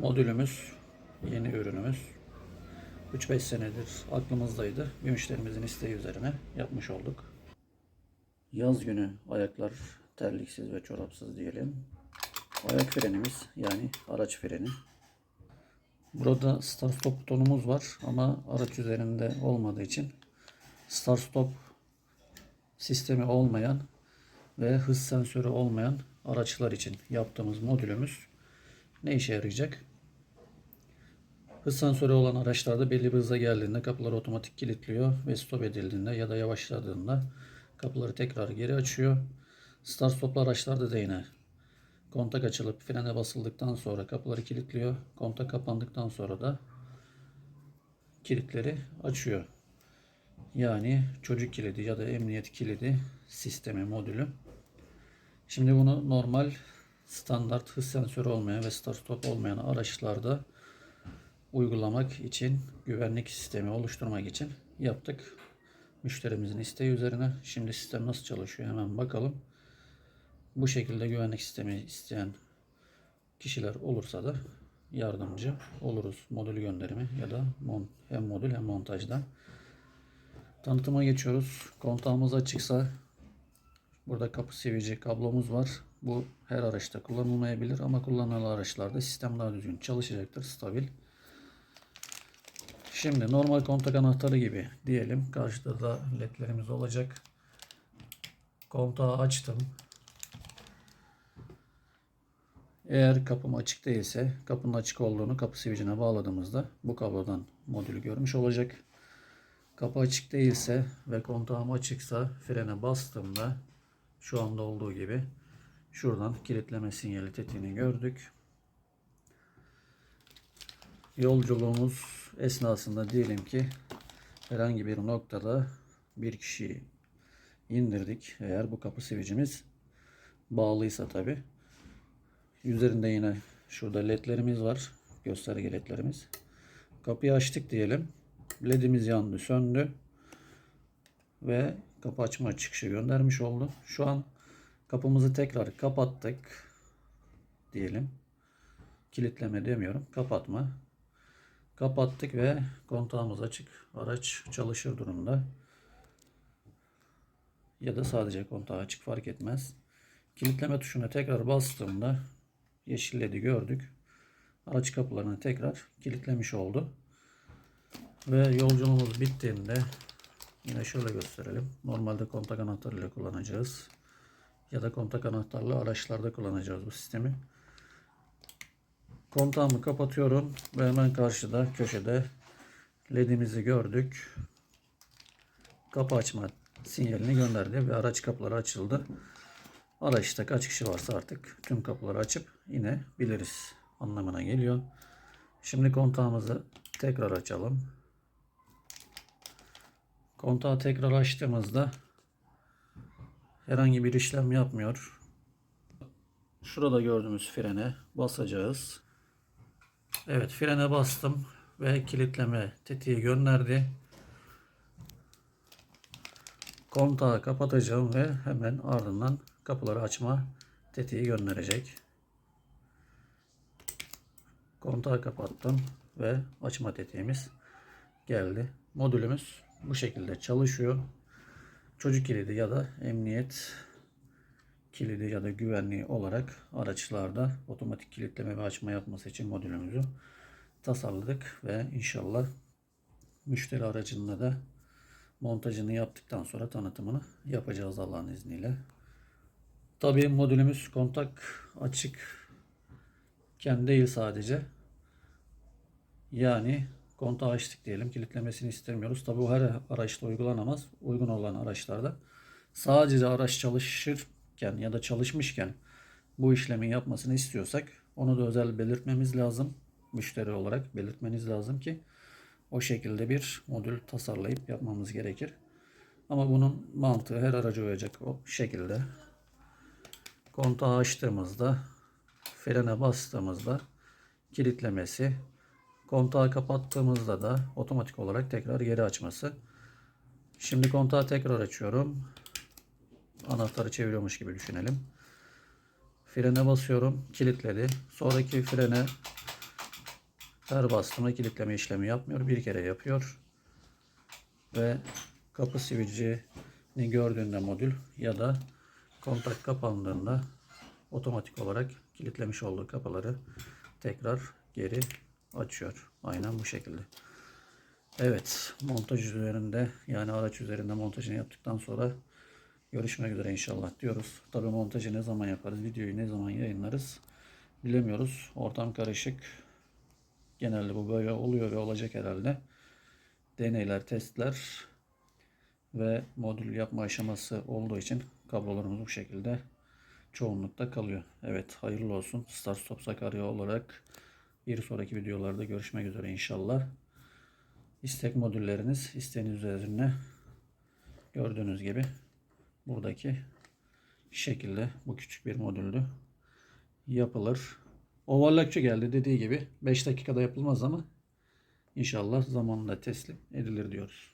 Modülümüz, yeni ürünümüz. 3-5 senedir aklımızdaydı. Bir müşterimizin isteği üzerine yapmış olduk. Yaz günü ayaklar terliksiz ve çorapsız diyelim. Ayak frenimiz yani araç freni. Burada start stop butonumuz var ama araç üzerinde olmadığı için start stop sistemi olmayan ve hız sensörü olmayan araçlar için yaptığımız modülümüz ne işe yarayacak? Hız sensörü olan araçlarda belli bir hıza geldiğinde kapıları otomatik kilitliyor ve stop edildiğinde ya da yavaşladığında kapıları tekrar geri açıyor. Start stoplu araçlarda da yine kontak açılıp frene basıldıktan sonra kapıları kilitliyor. Kontak kapandıktan sonra da kilitleri açıyor. Yani çocuk kilidi ya da emniyet kilidi sistemi modülü. Şimdi bunu normal standart hız sensörü olmayan ve start stop olmayan araçlarda uygulamak için güvenlik sistemi oluşturmak için yaptık. Müşterimizin isteği üzerine. Şimdi sistem nasıl çalışıyor hemen bakalım. Bu şekilde güvenlik sistemi isteyen kişiler olursa da yardımcı oluruz. Modül gönderimi ya da hem modül hem montajda. Tanıtıma geçiyoruz. Kontağımız açıksa burada kapı sivici kablomuz var. Bu her araçta kullanılmayabilir ama kullanılan araçlarda sistem daha düzgün çalışacaktır. Stabil. Şimdi normal kontak anahtarı gibi diyelim. Karşıda da ledlerimiz olacak. Kontağı açtım. Eğer kapım açık değilse kapının açık olduğunu kapı switch'ine bağladığımızda bu kablodan modülü görmüş olacak. Kapı açık değilse ve kontağım açıksa frene bastığımda şu anda olduğu gibi şuradan kilitleme sinyali tetiğini gördük. Yolculuğumuz esnasında diyelim ki herhangi bir noktada bir kişiyi indirdik. Eğer bu kapı switch'imiz bağlıysa tabi. Üzerinde yine şurada ledlerimiz var. Gösterge ledlerimiz. Kapıyı açtık diyelim. Ledimiz yandı, söndü. Ve kapı açma çıkışı göndermiş oldu. Şu an kapımızı tekrar kapattık diyelim. Kilitleme demiyorum. Kapatma. Kapattık ve kontağımız açık. Araç çalışır durumda. Ya da sadece kontağı açık fark etmez. Kilitleme tuşuna tekrar bastığımda yeşil ledi gördük. Araç kapılarını tekrar kilitlemiş oldu. Ve yolculuğumuz bittiğinde yine şöyle gösterelim. Normalde kontak anahtarıyla kullanacağız. Ya da kontak anahtarlı araçlarda kullanacağız bu sistemi. Kontağımı kapatıyorum ve hemen karşıda köşede ledimizi gördük. Kapı açma sinyalini gönderdi ve araç kapıları açıldı. Araçta kaç kişi varsa artık tüm kapıları açıp inebiliriz anlamına geliyor. Şimdi kontağımızı tekrar açalım. Kontağı tekrar açtığımızda herhangi bir işlem yapmıyor. Şurada gördüğümüz frene basacağız. Evet frene bastım ve kilitleme tetiği gönderdi. Kontağı kapatacağım ve hemen ardından kapıları açma tetiği gönderecek. Kontağı kapattım ve açma tetiğimiz geldi. Modülümüz bu şekilde çalışıyor. Çocuk kilidi ya da emniyet kilidi ya da güvenliği olarak araçlarda otomatik kilitleme ve açma yapması için modülümüzü tasarladık ve inşallah müşteri aracında da montajını yaptıktan sonra tanıtımını yapacağız Allah'ın izniyle. Tabii modülümüz kontak açık kendi değil sadece. Yani kontağı açtık diyelim. Kilitlemesini istemiyoruz. Tabii bu her araçta uygulanamaz. Uygun olan araçlarda sadece araç çalışırken ya da çalışmışken bu işlemi yapmasını istiyorsak onu da özel belirtmemiz lazım. Müşteri olarak belirtmeniz lazım ki o şekilde bir modül tasarlayıp yapmamız gerekir. Ama bunun mantığı her araca uyacak o şekilde. Kontağı açtığımızda frene bastığımızda kilitlemesi kontağı kapattığımızda da otomatik olarak tekrar geri açması. Şimdi kontağı tekrar açıyorum. Anahtarı çeviriyormuş gibi düşünelim. Frene basıyorum. Kilitledi. Sonraki frene Her bastığımda kilitleme işlemi yapmıyor. Bir kere yapıyor. Ve kapı sivilcini gördüğünde modül ya da kontak kapandığında otomatik olarak kilitlemiş olduğu kapıları tekrar geri açıyor. Aynen bu şekilde. Evet, montaj üzerinde yani araç üzerinde montajını yaptıktan sonra görüşmek üzere inşallah diyoruz. Tabii montajı ne zaman yaparız, videoyu ne zaman yayınlarız bilemiyoruz. Ortam karışık. Genelde bu böyle oluyor ve olacak herhalde. Deneyler, testler ve modül yapma aşaması olduğu için kablolarımız bu şekilde çoğunlukta kalıyor. Evet hayırlı olsun. Start Stop Sakarya olarak bir sonraki videolarda görüşmek üzere inşallah. İstek modülleriniz isteğiniz üzerine gördüğünüz gibi buradaki şekilde bu küçük bir modüldü yapılır. Overlockçu geldi dediği gibi 5 dakikada yapılmaz ama inşallah zamanla teslim edilir diyoruz.